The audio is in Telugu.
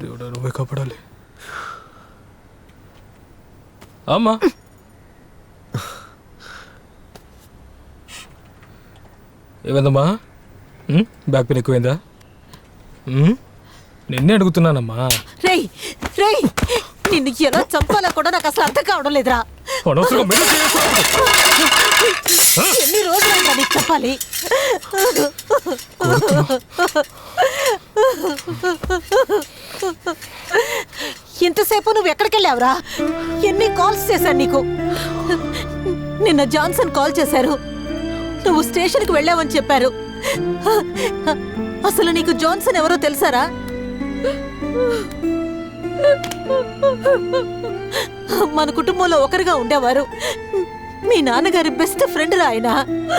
దేవుడా నువ్వే కాపాడాలి అమ్మా. ఏమైందమ్మా? బ్యాక్ పెయిన్ ఎక్కువైందా? నిన్నే అడుగుతున్నానమ్మా. రేయ్ రేయ్ నిన్ను ఎలా చంపాలో కూడా నాకు అసలు అర్థం కావడం లేదురా. ఎన్ని రోజులైనా నీకు చెప్పాలి ఇంతసేపు నువ్వు ఎక్కడికి వెళ్ళావురా ఎన్ని కాల్స్ చేశాను నీకు? నిన్న జాన్సన్ కాల్ చేశారు. నువ్వు స్టేషన్కి వెళ్ళావని చెప్పారు. అసలు నీకు జాన్సన్ ఎవరో తెలుసారా? మన కుటుంబంలో ఒకరిగా ఉండేవారు. మీ నాన్నగారి బెస్ట్ ఫ్రెండ్ రా ఆయన.